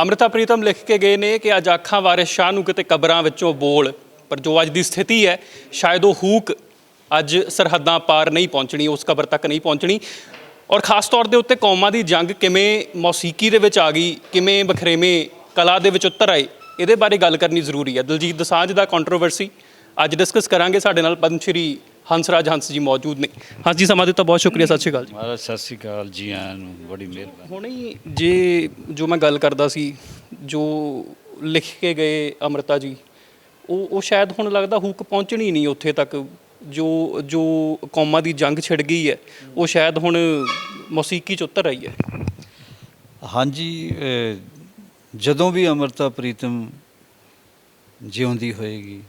ਅੰਮ੍ਰਿਤਾ ਪ੍ਰੀਤਮ ਲਿਖ ਕੇ ਗਏ ਨੇ ਕਿ ਅੱਜ ਅੱਖਾਂ ਵਾਰਿਸ ਸ਼ਾਹ ਨੂੰ ਕਿਤੇ ਕਬਰਾਂ ਵਿੱਚੋਂ ਬੋਲ। ਪਰ ਜੋ ਅੱਜ ਦੀ ਸਥਿਤੀ ਹੈ, ਸ਼ਾਇਦ ਉਹ ਹੂਕ ਅੱਜ ਸਰਹੱਦਾਂ ਪਾਰ ਨਹੀਂ ਪਹੁੰਚਣੀ, ਉਸ ਕਬਰ ਤੱਕ ਨਹੀਂ ਪਹੁੰਚਣੀ। ਔਰ ਖਾਸ ਤੌਰ ਦੇ ਉੱਤੇ ਕੌਮਾਂ ਦੀ ਜੰਗ ਕਿਵੇਂ ਮੌਸੀਕੀ ਦੇ ਵਿੱਚ ਆ ਗਈ, ਕਿਵੇਂ ਬਖਰੇਵੇਂ ਕਲਾ ਦੇ ਵਿੱਚ ਉੱਤਰ ਆਏ, ਇਹਦੇ ਬਾਰੇ ਗੱਲ ਕਰਨੀ ਜ਼ਰੂਰੀ ਹੈ। ਦਲਜੀਤ ਦਸਾਂਝ ਦਾ ਕੰਟਰੋਵਰਸੀ ਅੱਜ ਡਿਸਕਸ ਕਰਾਂਗੇ ਸਾਡੇ ਨਾਲ। ਪਦਮ ਸ਼੍ਰੀ ਹੰਸਰਾਜ ਹੰਸ ਜੀ ਮੌਜੂਦ ਨੇ। ਹੰਸ ਜੀ ਸਮਾਂ ਦਿੱਤਾ ਬਹੁਤ ਸ਼ੁਕਰੀਆ ਸਤਿ ਸ਼੍ਰੀ ਅਕਾਲ ਜੀ। ਮਹਾਰਾਜ ਸਤਿ ਸ੍ਰੀ ਅਕਾਲ ਜੀ ਆਇਆਂ ਨੂੰ ਬੜੀ ਮਿਹਰਬਾਨੀ। ਹੁਣੇ ਹੀ ਜੇ ਜੋ ਮੈਂ ਗੱਲ ਕਰਦਾ ਸੀ ਜੋ ਲਿਖ ਕੇ ਗਏ ਅਮਰਤਾ ਜੀ ਉਹ ਉਹ ਸ਼ਾਇਦ ਹੁਣ ਲੱਗਦਾ ਹੁੱਕ ਪਹੁੰਚਣੀ ਨਹੀਂ ਉੱਥੇ ਤੱਕ। ਜੋ ਜੋ ਕੌਮਾਂ ਦੀ ਜੰਗ ਛਿੜ ਗਈ ਹੈ ਉਹ ਸ਼ਾਇਦ ਹੁਣ ਮੌਸੀਕੀ ਚ ਉਤਰ ਆਈ ਹੈ। ਹਾਂਜੀ ਅਹ, ਜਦੋਂ ਵੀ ਅਮਰਤਾ ਪ੍ਰੀਤਮ ਜਿਉਂਦੀ ਹੋਏਗੀ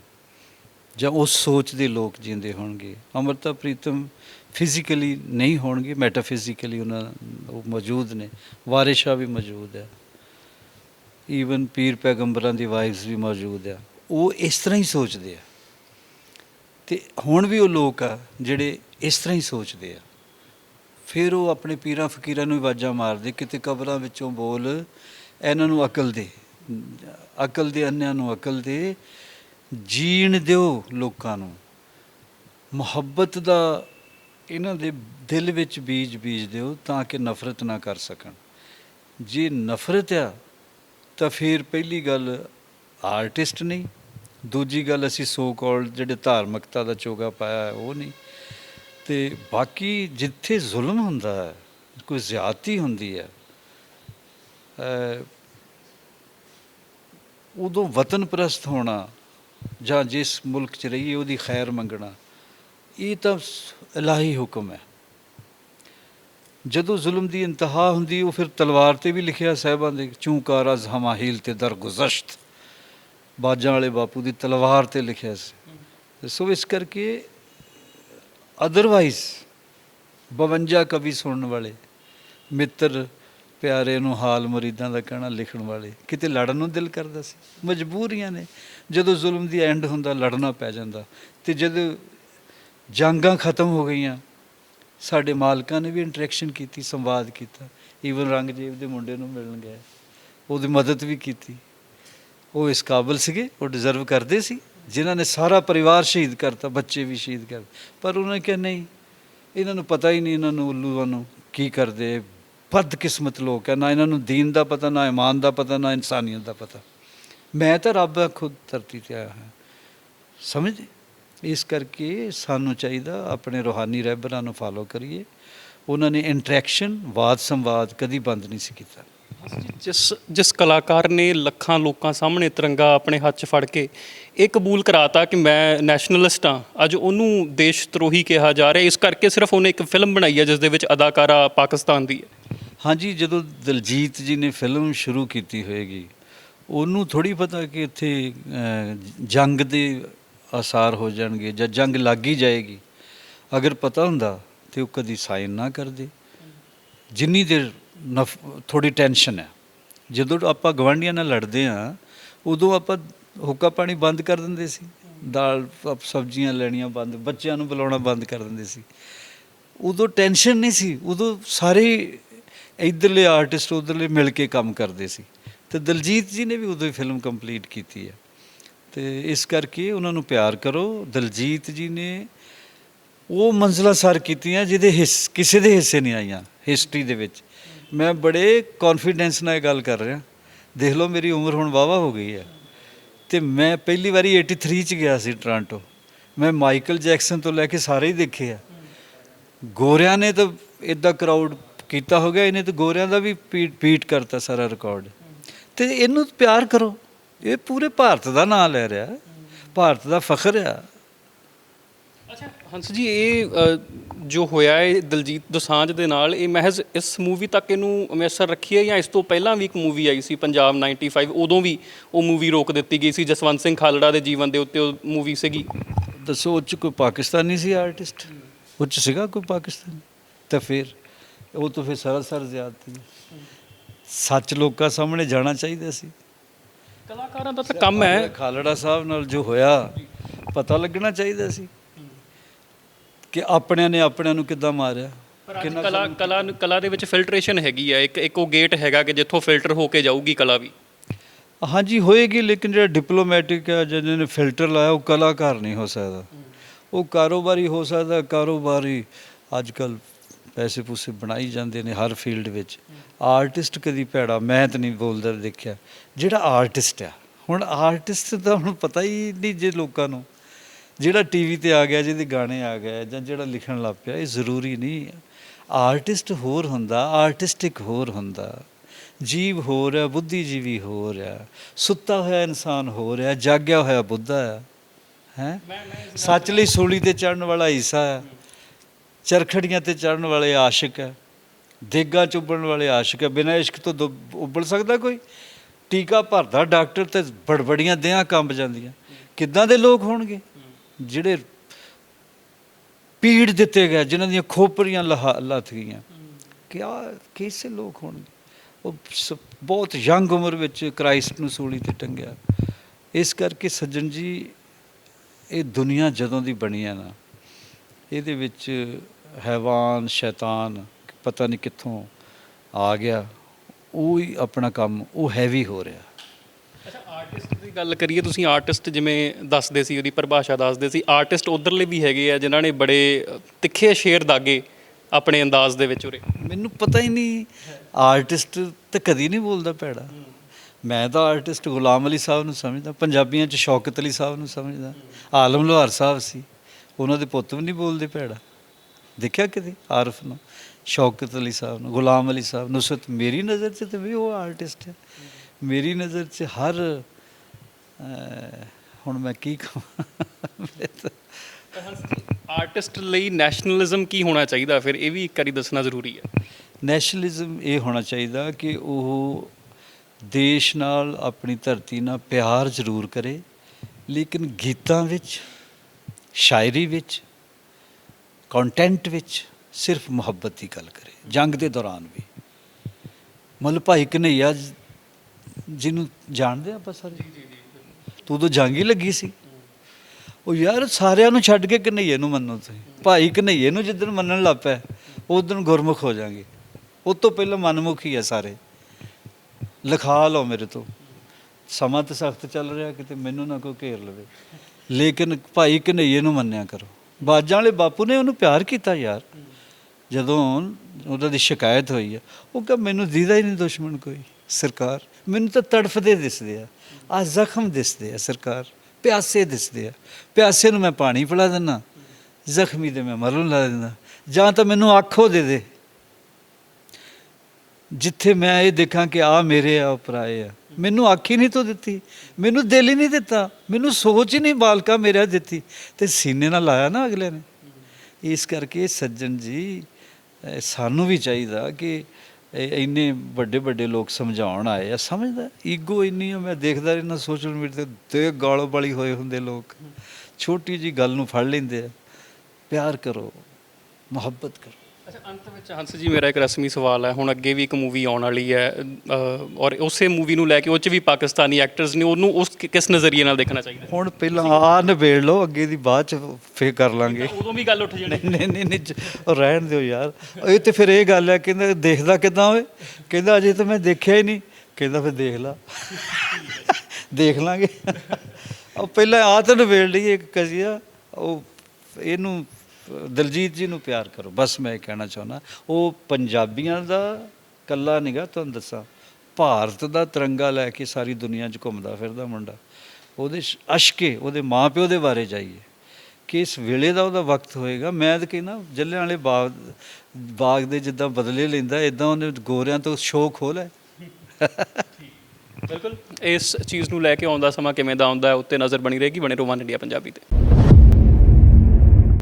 ਜਾਂ ਉਸ ਸੋਚ ਦੇ ਲੋਕ ਜਿੰਦੇ ਹੋਣਗੇ। ਅਮਰਤਾ ਪ੍ਰੀਤਮ ਫਿਜ਼ੀਕਲੀ ਨਹੀਂ ਹੋਣਗੇ ਮੈਟਾਫਿਜ਼ੀਕਲੀ ਉਹਨਾਂ ਉਹ ਮੌਜੂਦ ਨੇ। ਵਾਰਿਸ਼ਾ ਵੀ ਮੌਜੂਦ ਹੈ ਈਵਨ ਪੀਰ ਪੈਗੰਬਰਾਂ ਦੀ ਵਾਈਫਸ ਵੀ ਮੌਜੂਦ ਆ। ਉਹ ਇਸ ਤਰ੍ਹਾਂ ਹੀ ਸੋਚਦੇ ਆ। ਤੇ ਹੁਣ ਵੀ ਉਹ ਲੋਕ ਆ ਜਿਹੜੇ ਇਸ ਤਰ੍ਹਾਂ ਹੀ ਸੋਚਦੇ ਆ। ਫਿਰ ਉਹ ਆਪਣੇ ਪੀਰਾਂ ਫਕੀਰਾਂ ਨੂੰ ਆਵਾਜ਼ਾਂ ਮਾਰਦੇ, ਕਿਤੇ ਕਬਰਾਂ ਵਿੱਚੋਂ ਬੋਲ, ਇਹਨਾਂ ਨੂੰ ਅਕਲ ਦੇ। ਅਕਲ ਦੇ, ਅੰਨਿਆਂ ਨੂੰ ਅਕਲ ਦੇ। ਜੀਣ ਦਿਓ ਲੋਕਾਂ ਨੂੰ। ਮੁਹੱਬਤ ਦਾ ਇਹਨਾਂ ਦੇ ਦਿਲ ਵਿੱਚ ਬੀਜ ਬੀਜ ਦਿਓ ਤਾਂ ਕਿ ਨਫ਼ਰਤ ਨਾ ਕਰ ਸਕਣ। ਜੇ ਨਫ਼ਰਤ ਆ ਤਾਂ ਫਿਰ ਪਹਿਲੀ ਗੱਲ ਆਰਟਿਸਟ ਨਹੀਂ। ਦੂਜੀ ਗੱਲ ਅਸੀਂ ਸੋ ਕਾਲਡ ਜਿਹੜੇ ਧਾਰਮਿਕਤਾ ਦਾ ਚੋਗਾ ਪਾਇਆ ਹੈ, ਉਹ ਨਹੀਂ। ਤੇ ਬਾਕੀ ਜਿੱਥੇ ਜ਼ੁਲਮ ਹੁੰਦਾ ਹੈ ਕੋਈ ਜ਼ਿਆਦਤੀ ਹੁੰਦੀ ਹੈ ਉਦੋਂ ਵਤਨ ਪ੍ਰਸਤ ਹੋਣਾ ਜਾਂ ਜਿਸ ਮੁਲਕ 'ਚ ਰਹੀਏ, ਉਹਦੀ ਖੈਰ ਮੰਗਣਾ, ਇਹ ਤਾਂ ਇਲਾਹੀ ਹੁਕਮ ਹੈ। ਜਦੋਂ ਜ਼ੁਲਮ ਦੀ ਇੰਤਹਾ ਹੁੰਦੀ, ਉਹ ਫਿਰ ਤਲਵਾਰ ਤੇ ਵੀ ਲਿਖਿਆ ਸਾਹਿਬਾਂ ਦੇ, ਚੂੰਕਾਰ ਅਜ਼ ਹਮਾਹੀਲ ਤੇ ਦਰਗੁਜ਼ਸ਼ਤ। ਬਾਜਾਂ ਵਾਲੇ ਬਾਪੂ ਦੀ ਤਲਵਾਰ ਤੇ ਲਿਖਿਆ ਸੀ। ਸੋ ਇਸ ਕਰਕੇ ਅਦਰਵਾਈਜ਼ 52 ਕਵੀ ਸੁਣਨ ਵਾਲੇ, ਮਿੱਤਰ ਪਿਆਰੇ ਨੂੰ ਹਾਲ ਮੁਰੀਦਾਂ ਦਾ ਕਹਿਣਾ ਲਿਖਣ ਵਾਲੇ। ਕਿਤੇ ਲੜਨ ਨੂੰ ਦਿਲ ਕਰਦਾ ਸੀ। ਮਜਬੂਰੀਆਂ ਨੇ। ਜਦੋਂ ਜ਼ੁਲਮ ਦੀ ਐਂਡ ਹੁੰਦਾ, ਲੜਨਾ ਪੈ ਜਾਂਦਾ। ਤੇ ਜਦੋਂ ਜੰਗਾਂ ਖਤਮ ਹੋ ਗਈਆਂ, ਸਾਡੇ ਮਾਲਕਾਂ ਨੇ ਵੀ ਇੰਟਰੈਕਸ਼ਨ ਕੀਤੀ, ਸੰਵਾਦ ਕੀਤਾ। ਈਵਨ ਰੰਗਜੀਤ ਦੇ ਮੁੰਡੇ ਨੂੰ ਮਿਲਣ ਗਏ। ਉਹਦੀ ਮਦਦ ਵੀ ਕੀਤੀ। ਉਹ ਇਸ ਕਾਬਲ ਸੀਗੇ, ਉਹ ਡਿਜ਼ਰਵ ਕਰਦੇ ਸੀ। ਜਿਨ੍ਹਾਂ ਨੇ ਸਾਰਾ ਪਰਿਵਾਰ ਸ਼ਹੀਦ ਕਰਤਾ, ਬੱਚੇ ਵੀ ਸ਼ਹੀਦ ਕਰ ਪਰ ਉਹਨਾਂ ਨੇ ਕਿਹਾ, ਨਹੀਂ, ਇਹਨਾਂ ਨੂੰ ਪਤਾ ਹੀ ਨਹੀਂ, ਇਹਨਾਂ ਨੂੰ ਉੱਲੂਆਂ ਨੂੰ ਕੀ ਕਰਦੇ ਬਦ ਕਿਸਮਤ ਲੋਕ ਹੈ ਨਾ ਇਹਨਾਂ ਨੂੰ ਦੀਨ ਦਾ ਪਤਾ, ਨਾ ਇਮਾਨ ਦਾ ਪਤਾ, ਨਾ ਇਨਸਾਨੀਅਤ ਦਾ ਪਤਾ। ਮੈਂ ਤਾਂ ਰੱਬ ਖੁਦ ਧਰਤੀ ਤੇ ਆਇਆ ਹਾਂ ਸਮਝ ਇਸ ਕਰਕੇ ਸਾਨੂੰ ਚਾਹੀਦਾ ਆਪਣੇ ਰੂਹਾਨੀ ਰਹਿਬਰਾਂ ਨੂੰ ਫਾਲੋ ਕਰੀਏ। ਉਹਨਾਂ ਨੇ ਇੰਟਰੈਕਸ਼ਨ ਵਾਦ ਸੰਵਾਦ ਕਦੀ ਬੰਦ ਨਹੀਂ ਸੀ ਕੀਤਾ। ਜਿਸ ਜਿਸ ਕਲਾਕਾਰ ਨੇ ਲੱਖਾਂ ਲੋਕਾਂ ਸਾਹਮਣੇ ਤਿਰੰਗਾ ਆਪਣੇ ਹੱਥ 'ਚ ਫੜ ਕੇ ਇਹ ਕਬੂਲ ਕਰਾਤਾ ਕਿ ਮੈਂ ਨੈਸ਼ਨਲਿਸਟ ਹਾਂ, ਅੱਜ ਉਹਨੂੰ ਦੇਸ਼ ਧਰੋਹੀ ਕਿਹਾ ਜਾ ਰਿਹਾ। ਇਸ ਕਰਕੇ ਸਿਰਫ ਉਹਨੇ ਇੱਕ ਫਿਲਮ ਬਣਾਈ ਹੈ ਜਿਸ ਦੇ ਵਿੱਚ ਅਦਾਕਾਰਾ ਪਾਕਿਸਤਾਨ ਦੀ ਹੈ। ਹਾਂਜੀ, ਜਦੋਂ ਦਲਜੀਤ ਜੀ ਨੇ ਫਿਲਮ ਸ਼ੁਰੂ ਕੀਤੀ ਹੋਏਗੀ, ਉਹਨੂੰ ਥੋੜੀ ਪਤਾ ਕਿ ਇੱਥੇ ਜੰਗ ਦੇ ਆਸਾਰ ਹੋ ਜਾਣਗੇ ਜਾਂ ਜੰਗ ਲੱਗ ਹੀ ਜਾਏਗੀ। ਅਗਰ ਪਤਾ ਹੁੰਦਾ ਤੇ ਉਹ ਕਦੀ ਸਾਈਨ ਨਾ ਕਰਦੇ। ਜਿੰਨੀ ਦੇਰ ਨਫ ਥੋੜੀ ਟੈਨਸ਼ਨ ਹੈ। ਜਦੋਂ ਆਪਾਂ ਗਵਾਂਢੀਆਂ ਨਾਲ ਲੜਦੇ ਆ ਉਦੋਂ ਆਪਾਂ ਹੁੱਕਾ ਪਾਣੀ ਬੰਦ ਕਰ ਦਿੰਦੇ ਸੀ। ਦਾਲ ਸਬਜ਼ੀਆਂ ਲੈਣੀਆਂ ਬੰਦ, ਬੱਚਿਆਂ ਨੂੰ ਬੁਲਾਉਣਾ ਬੰਦ ਕਰ ਦਿੰਦੇ ਸੀ। ਉਦੋਂ ਟੈਨਸ਼ਨ ਨਹੀਂ ਸੀ। ਉਦੋਂ ਸਾਰੇ ਇਧਰਲੇ ਆਰਟਿਸਟ ਉਧਰਲੇ ਮਿਲ ਕੇ ਕੰਮ ਕਰਦੇ ਸੀ। ਤੇ ਦਲਜੀਤ ਜੀ ਨੇ ਵੀ ਉਦੋਂ ਹੀ ਫਿਲਮ ਕੰਪਲੀਟ ਕੀਤੀ ਹੈ। ਤੇ ਇਸ ਕਰਕੇ ਉਹਨਾਂ ਨੂੰ ਪਿਆਰ ਕਰੋ। ਦਲਜੀਤ ਜੀ ਨੇ ਉਹ ਮੰਜ਼ਲਾਂ ਸਰ ਕੀਤੀਆਂ ਜਿਹਦੇ ਹਿੱਸ, ਕਿਸੇ ਦੇ ਹਿੱਸੇ ਨਹੀਂ ਆਈਆਂ ਹਿਸਟਰੀ ਦੇ ਵਿੱਚ। ਮੈਂ ਬੜੇ ਕੌਨਫੀਡੈਂਸ ਨਾਲ ਇਹ ਗੱਲ ਕਰ ਰਿਹਾ। ਦੇਖ ਲਓ ਮੇਰੀ ਉਮਰ ਹੁਣ ਵਾਵਾ ਹੋ ਗਈ ਹੈ। ਤੇ ਮੈਂ ਪਹਿਲੀ ਵਾਰੀ 83 ਚ ਗਿਆ ਸੀ ਟੋਰਾਂਟੋ ਮੈਂ ਮਾਈਕਲ ਜੈਕਸਨ ਤੋਂ ਲੈ ਕੇ ਸਾਰੇ ਹੀ ਦੇਖੇ ਆ। ਗੋਰਿਆਂ ਨੇ ਤਾਂ ਇਦਾਂ ਕਰਾਊਡ ਕੀਤਾ ਹੋ ਗਿਆ ਇਹਨੇ ਤਾਂ ਗੋਰਿਆਂ ਦਾ ਵੀ ਪੀਟ ਪੀਟ ਕਰਤਾ ਸਾਰਾ ਰਿਕਾਰਡ ਤੇ ਇਹਨੂੰ ਪਿਆਰ ਕਰੋ। ਇਹ ਪੂਰੇ ਭਾਰਤ ਦਾ ਨਾਮ ਲੈ ਰਿਹਾ। ਭਾਰਤ ਦਾ ਫਖਰ ਆ। ਅੱਛਾ ਹੰਸ ਜੀ ਇਹ ਜੋ ਹੋਇਆ ਹੈ ਦਲਜੀਤ ਦੋਸਾਂਝ ਦੇ ਨਾਲ ਇਹ ਮਹਿਜ਼ ਇਸ ਮੂਵੀ ਤੱਕ ਇਹਨੂੰ ਅਮੇਸਰ ਰੱਖੀ ਹੈ ਜਾਂ ਇਸ ਤੋਂ ਪਹਿਲਾਂ ਵੀ ਇੱਕ ਮੂਵੀ ਆਈ ਸੀ ਪੰਜਾਬ 95 ਉਦੋਂ ਵੀ ਉਹ ਮੂਵੀ ਰੋਕ ਦਿੱਤੀ ਗਈ ਸੀ ਜਸਵੰਤ ਸਿੰਘ ਖਾਲੜਾ ਦੇ ਜੀਵਨ ਦੇ ਉੱਤੇ ਉਹ ਮੂਵੀ ਸੀਗੀ? ਦੱਸੋ ਉਹ 'ਚ ਕੋਈ ਪਾਕਿਸਤਾਨੀ ਸੀ ਆਰਟਿਸਟ ਉਹ 'ਚ ਸੀਗਾ ਕੋਈ ਪਾਕਿਸਤਾਨੀ? ਤਾਂ ਫਿਰ? ਉਹ ਤਾਂ ਫਿਰ ਸਰਾਸਰ ਜ਼ਿਆਦਤੀ ਹੈ। ਸੱਚ ਲੋਕਾਂ ਸਾਹਮਣੇ ਜਾਣਾ ਚਾਹੀਦਾ ਸੀ। ਕਲਾਕਾਰਾਂ ਦਾ ਤਾਂ ਕੰਮ ਹੈ। ਖਾਲੜਾ ਸਾਹਿਬ ਨਾਲ ਜੋ ਹੋਇਆ ਪਤਾ ਲੱਗਣਾ ਚਾਹੀਦਾ ਸੀ ਕਿ ਆਪਣਿਆਂ ਨੇ ਆਪਣਿਆਂ ਨੂੰ ਕਿੱਦਾਂ ਮਾਰਿਆ। ਪਰ ਅੱਜ ਕਲਾ ਕਲਾ ਕਲਾ ਦੇ ਵਿੱਚ ਫਿਲਟਰੇਸ਼ਨ ਹੈਗੀ ਆ। ਇੱਕ ਇੱਕ ਉਹ ਗੇਟ ਹੈਗਾ ਕਿ ਜਿੱਥੋਂ ਫਿਲਟਰ ਹੋ ਕੇ ਜਾਊਗੀ ਕਲਾ ਵੀ। ਹਾਂਜੀ ਹੋਏਗੀ ਲੇਕਿਨ ਜਿਹੜਾ ਡਿਪਲੋਮੈਟਿਕ ਹੈ ਜਿਹਨੇ ਨੇ ਫਿਲਟਰ ਲਾਇਆ ਉਹ ਕਲਾਕਾਰ ਨਹੀਂ ਹੋ ਸਕਦਾ। ਉਹ ਕਾਰੋਬਾਰੀ ਹੋ ਸਕਦਾ ਕਾਰੋਬਾਰੀ ਅੱਜ ਕੱਲ ਪੈਸੇ ਪੂਸੇ ਬਣਾਈ ਜਾਂਦੇ ਨੇ ਹਰ ਫੀਲਡ ਵਿੱਚ। ਆਰਟਿਸਟ ਕਦੀ ਭੈੜਾ ਮੈਂ ਤਾਂ ਨਹੀਂ ਬੋਲਦਾ ਦੇਖਿਆ। ਜਿਹੜਾ ਆਰਟਿਸਟ ਆ ਹੁਣ ਆਰਟਿਸਟ ਦਾ ਹੁਣ ਪਤਾ ਹੀ ਨਹੀਂ ਜੇ ਲੋਕਾਂ ਨੂੰ। ਜਿਹੜਾ ਟੀਵੀ ਤੇ ਆ ਗਿਆ ਜਿਹਦੇ ਗਾਣੇ ਆ ਗਏ ਜਾਂ ਜਿਹੜਾ ਲਿਖਣ ਲੱਗ ਪਿਆ ਇਹ ਜ਼ਰੂਰੀ ਨਹੀਂ ਆਰਟਿਸਟ ਹੋਰ ਹੁੰਦਾ ਆਰਟਿਸਟਿਕ ਹੋਰ ਹੁੰਦਾ। ਜੀਵ ਹੋਰ ਹੈ ਬੁੱਧੀਜੀਵੀ ਹੋਰ ਹੈ ਸੁੱਤਾ ਹੋਇਆ ਇਨਸਾਨ ਹੋਰ ਹੈ ਜਾਗਿਆ ਹੋਇਆ ਬੁੱਧਾ ਹੈ? ਹੈ ਸੱਚ ਲਈ ਸੂਲੀ ਤੇ ਚੜਨ ਵਾਲਾ ਈਸਾ ਹੈ ਚਰਖੜੀਆਂ ਤੇ ਚੜਨ ਵਾਲੇ ਆਸ਼ਿਕ ਹੈ, ਦੇਗਾ ਚੁੱਬਣ ਵਾਲੇ ਆਸ਼ਿਕ ਹੈ। ਬਿਨਾਂ ਇਸ਼ਕ ਤੋਂ ਦੁ- ਉੱਬਲ ਸਕਦਾ ਕੋਈ? ਟੀਕਾ ਭਰਦਾ ਡਾਕਟਰ ਤੇ ਬੜਬੜੀਆਂ ਦਿਆਂ ਕੰਬ ਜਾਂਦੀਆਂ। ਕਿੱਦਾਂ ਦੇ ਲੋਕ ਹੋਣਗੇ? ਜਿਹੜੇ ਪੀੜ ਦਿੱਤੇ ਗਏ, ਜਿਨ੍ਹਾਂ ਦੀਆਂ ਖੋਪਰੀਆਂ ਲਹਾ- ਲੱਥ ਗਈਆਂ। ਕਿਆ ਕਿਸੇ ਲੋਕ ਹੋਣਗੇ? ਉਹ ਸ- ਬਹੁਤ ਯੰਗ ਉਮਰ ਵਿੱਚ ਕ੍ਰਾਈਸਟ ਨੂੰ ਸੂਲੀ ਤੇ ਟੰਗਿਆ। ਇਸ ਕਰਕੇ ਸੱਜਣ ਜੀ, ਇਹ ਦੁਨੀਆ ਜਦੋਂ ਦੀ ਬਣੀ ਹੈ ਨਾ ਇਹਦੇ ਵਿੱਚ ਹੈਵਾਨ ਸ਼ੈਤਾਨ ਪਤਾ ਨਹੀਂ ਕਿੱਥੋਂ ਆ ਗਿਆ। ਉਹ ਹੀ ਆਪਣਾ ਕੰਮ ਉਹ ਹੈਵੀ ਹੋ ਰਿਹਾ। ਅੱਛਾ ਆਰਟਿਸਟ ਦੀ ਗੱਲ ਕਰੀਏ ਤੁਸੀਂ ਆਰਟਿਸਟ ਜਿਵੇਂ ਦੱਸਦੇ ਸੀ ਉਹਦੀ ਪਰਿਭਾਸ਼ਾ ਦੱਸਦੇ ਸੀ ਆਰਟਿਸਟ ਉਧਰਲੇ ਵੀ ਹੈਗੇ ਆ ਜਿਨ੍ਹਾਂ ਨੇ ਬੜੇ ਤਿੱਖੇ ਸ਼ੇਰ ਦਾਗੇ ਆਪਣੇ ਅੰਦਾਜ਼ ਦੇ ਵਿੱਚ ਉਰੇ। ਮੈਨੂੰ ਪਤਾ ਹੀ ਨਹੀਂ ਆਰਟਿਸਟ ਤੇ ਕਦੀ ਨਹੀਂ ਬੋਲਦਾ ਭੈੜਾ। ਮੈਂ ਤਾਂ ਆਰਟਿਸਟ ਗੁਲਾਮ ਅਲੀ ਸਾਹਿਬ ਨੂੰ ਸਮਝਦਾ ਪੰਜਾਬੀਆਂ ਚ ਸ਼ੌਕਤ ਅਲੀ ਸਾਹਿਬ ਨੂੰ ਸਮਝਦਾ। ਆਲਮ ਲੋਹਾਰ ਸਾਹਿਬ ਸੀ। ਉਹਨਾਂ ਦੇ ਪੁੱਤ ਵੀ ਨਹੀਂ ਬੋਲਦੇ ਭੈੜਾ। ਦੇਖਿਆ ਕਿਤੇ ਆਰਫ ਨੂੰ? ਸ਼ੌਕਤ ਅਲੀ ਸਾਹਿਬ ਨੂੰ ਗੁਲਾਮ ਅਲੀ ਸਾਹਿਬ ਨੁਸਰਤ ਮੇਰੀ ਨਜ਼ਰ 'ਚ ਤੇ ਵੀ ਉਹ ਆਰਟਿਸਟ ਹੈ। ਮੇਰੀ ਨਜ਼ਰ 'ਚ ਹਰ ਹੁਣ ਮੈਂ ਕੀ ਕਹਾਂ? ਆਰਟਿਸਟ ਲਈ ਨੈਸ਼ਨਲਿਜ਼ਮ ਕੀ ਹੋਣਾ ਚਾਹੀਦਾ? ਫਿਰ ਇਹ ਵੀ ਇੱਕ ਵਾਰੀ ਦੱਸਣਾ ਜ਼ਰੂਰੀ ਹੈ। ਨੈਸ਼ਨਲਿਜ਼ਮ ਇਹ ਹੋਣਾ ਚਾਹੀਦਾ ਕਿ ਉਹ ਦੇਸ਼ ਨਾਲ ਆਪਣੀ ਧਰਤੀ ਨਾਲ ਪਿਆਰ ਜ਼ਰੂਰ ਕਰੇ ਲੇਕਿਨ ਗੀਤਾਂ ਵਿੱਚ ਸ਼ਾਇਰੀ ਵਿੱਚ ਕੰਟੈਂਟ ਵਿੱਚ ਸਿਰਫ ਮੁਹੱਬਤ ਦੀ ਗੱਲ ਕਰੇ ਜੰਗ ਦੇ ਦੌਰਾਨ ਵੀ। ਮਤਲਬ ਭਾਈ ਕਨਈਆ ਜਿਹਨੂੰ ਜਾਣਦੇ ਆਪਾਂ ਸਾਰੇ? ਤੂੰ ਤਾਂ ਜੰਗ ਹੀ ਲੱਗੀ ਸੀ। ਉਹ ਯਾਰ ਸਾਰਿਆਂ ਨੂੰ ਛੱਡ ਕੇ ਕਨਈਏ ਨੂੰ ਮੰਨੋ ਤੁਸੀਂ। ਭਾਈ ਕਨਈਏ ਨੂੰ ਜਿੱਦਣ ਮੰਨਣ ਲੱਗ ਪਿਆ ਉਦੋਂ ਗੁਰਮੁਖ ਹੋ ਜਾਾਂਗੇ ਉਹ ਤੋਂ ਪਹਿਲਾਂ ਮਨਮੁਖ ਹੀ ਆ ਸਾਰੇ। ਲਿਖਾ ਲਓ ਮੇਰੇ ਤੋਂ। ਸਮਾਂ ਤਾਂ ਸਖਤ ਚੱਲ ਰਿਹਾ ਕਿਤੇ ਮੈਨੂੰ ਨਾ ਕੋਈ ਘੇਰ ਲਵੇ। ਲੇਕਿਨ ਭਾਈ ਕਨਈਏ ਨੂੰ ਮੰਨਿਆ ਕਰੋ। ਬਾਜਾਂ ਵਾਲੇ ਬਾਪੂ ਨੇ ਉਹਨੂੰ ਪਿਆਰ ਕੀਤਾ ਯਾਰ। ਜਦੋਂ ਉਹਨਾਂ ਦੀ ਸ਼ਿਕਾਇਤ ਹੋਈ ਆ, ਉਹ ਕਹ, ਮੈਨੂੰ ਦੀਦਾ ਹੀ ਨਹੀਂ ਦੁਸ਼ਮਣ ਕੋਈ, ਸਰਕਾਰ। ਮੈਨੂੰ ਤਾਂ ਤੜਫਦੇ ਦਿਸਦੇ ਆ ਆ ਜ਼ਖਮ ਦਿਸਦੇ ਆ, ਸਰਕਾਰ। ਪਿਆਸੇ ਦਿਸਦੇ ਆ। ਪਿਆਸੇ ਨੂੰ ਮੈਂ ਪਾਣੀ ਪਿਲਾ ਦਿੰਦਾ ਜ਼ਖਮੀ ਦੇ ਮੈਂ ਮਰਨ ਲਾ ਦਿੰਦਾ ਜਾਂ ਤਾਂ ਮੈਨੂੰ ਆਖੋ ਦੇ ਦੇ ਜਿੱਥੇ ਮੈਂ ਇਹ ਦੇਖਾਂ ਕਿ ਆ ਮੇਰੇ ਆ, ਉਹ ਪਰਾਏ ਆ। ਮੈਨੂੰ ਆਖੀ ਨਹੀਂ ਤੋ ਦਿੱਤੀ। ਮੈਨੂੰ ਦਿਲ ਹੀ ਨਹੀਂ ਦਿੱਤਾ। ਮੈਨੂੰ ਸੋਚ ਹੀ ਨਹੀਂ ਬਾਲਕਾ ਮੇਰਾ ਦਿੱਤੀ। ਤੇ ਸੀਨੇ ਨਾਲ ਲਾਇਆ ਨਾ ਅਗਲੇ ਨੇ। ਇਸ ਕਰਕੇ ਸੱਜਣ ਜੀ ਸਾਨੂੰ ਵੀ ਚਾਹੀਦਾ ਕਿ ਇੰਨੇ ਵੱਡੇ ਵੱਡੇ ਲੋਕ ਸਮਝਾਉਣ ਆਏ ਆ। ਸਮਝਦਾ? ਈਗੋ ਇੰਨੀ ਆ, ਮੈਂ ਦੇਖਦਾ ਰਹਿਣਾ ਸੋਸ਼ਲ ਮੀਡੀਆ ਤੇ। ਤੇ ਗਾਲੋ ਵਾਲੀ ਹੋਏ ਹੁੰਦੇ ਲੋਕ। ਛੋਟੀ ਜੀ ਗੱਲ ਨੂੰ ਫੜ ਲੈਂਦੇ ਆ। ਪਿਆਰ ਕਰੋ, ਮੁਹੱਬਤ ਕਰੋ। ਅੰਤ ਵਿੱਚ ਹੰਸ ਜੀ ਮੇਰਾ ਇੱਕ ਰਸਮੀ ਸਵਾਲ ਹੈ। ਹੁਣ ਅੱਗੇ ਵੀ ਇੱਕ ਮੂਵੀ ਆਉਣ ਵਾਲੀ ਹੈ ਔਰ ਉਸੇ ਮੂਵੀ ਨੂੰ ਲੈ ਕੇ ਉਹ ਚ ਵੀ ਪਾਕਿਸਤਾਨੀ ਐਕਟਰਸ ਨੇ ਉਹਨੂੰ ਉਸ ਕਿਸ ਨਜ਼ਰੀਏ ਨਾਲ ਦੇਖਣਾ ਚਾਹੀਦਾ? ਹੁਣ ਪਹਿਲਾਂ ਆ ਨਿਬੇੜ ਲਓ ਅੱਗੇ ਦੀ ਬਾਅਦ ਚ ਫੇਰ ਕਰ ਲਾਂਗੇ। ਉਦੋਂ ਵੀ ਗੱਲ ਉੱਠ ਜਾਣੀ। ਨਹੀਂ ਨਹੀਂ ਨਹੀਂ ਨਹੀਂ ਜ- ਉਹ ਰਹਿਣ ਦਿਓ ਯਾਰ। ਇਹ ਤੇ ਫਿਰ ਇਹ ਗੱਲ ਹੈ ਕਹਿੰਦਾ ਦੇਖਦਾ ਕਿਦਾਂ ਓਏ? ਕਹਿੰਦਾ ਅਜੇ ਤਾਂ ਮੈਂ ਦੇਖਿਆ ਹੀ ਨਹੀਂ। ਕਹਿੰਦਾ ਫਿਰ ਦੇਖ ਲਾ। ਦੇਖ ਲਾਂਗੇ। ਉਹ ਪਹਿਲਾਂ ਆ ਤਾਂ ਨਵੇੜ ਲਈ ਇੱਕ ਕਜ਼ੀਆ। ਉਹ ਇਹਨੂੰ ਦਲਜੀਤ ਜੀ ਨੂੰ ਪਿਆਰ ਕਰੋ। ਬਸ ਮੈਂ ਇਹ ਕਹਿਣਾ ਚਾਹੁੰਦਾ, ਉਹ ਪੰਜਾਬੀਆਂ ਦਾ ਕੱਲਾ ਨਿਗਾ ਤੁਹਾਨੂੰ ਦੱਸਾਂ। ਭਾਰਤ ਦਾ ਤਿਰੰਗਾ ਲੈ ਕੇ ਸਾਰੀ ਦੁਨੀਆ 'ਚ ਘੁੰਮਦਾ ਫਿਰਦਾ ਮੁੰਡਾ। ਉਹਦੇ ਸ਼- ਅਸ਼ਕੇ, ਉਹਦੇ ਮਾਪਿਓ ਦੇ ਬਾਰੇ ਜਾਈਏ। ਕਿ ਇਸ ਵੇਲੇ ਦਾ ਉਹਦਾ ਵਕਤ ਹੋਏਗਾ, ਮੈਂ ਤਾਂ ਕਹਿੰਦਾ ਜੱਲਿਆਂ ਵਾਲੇ ਬਾਗ ਬਾਗ ਦੇ ਜਿੱਦਾਂ ਬਦਲੇ ਲੈਂਦਾ ਇਦਾਂ ਉਹਨੇ ਗੋਰਿਆਂ ਤੋਂ ਸ਼ੌਕ ਸ਼ੋਅ ਖੋਲਿਆ ਬਿਲਕੁਲ। ਇਸ ਚੀਜ਼ ਨੂੰ ਲੈ ਕੇ ਆਉਂਦਾ ਸਮਾਂ ਕਿਵੇਂ ਦਾ ਆਉਂਦਾ ਉੱਤੇ ਨਜ਼ਰ ਬਣੀ ਰਹੇਗੀ, ਬਣੇ ਰੋਮਾਨ ਇੰਡੀਆ ਪੰਜਾਬੀ ਤੇ।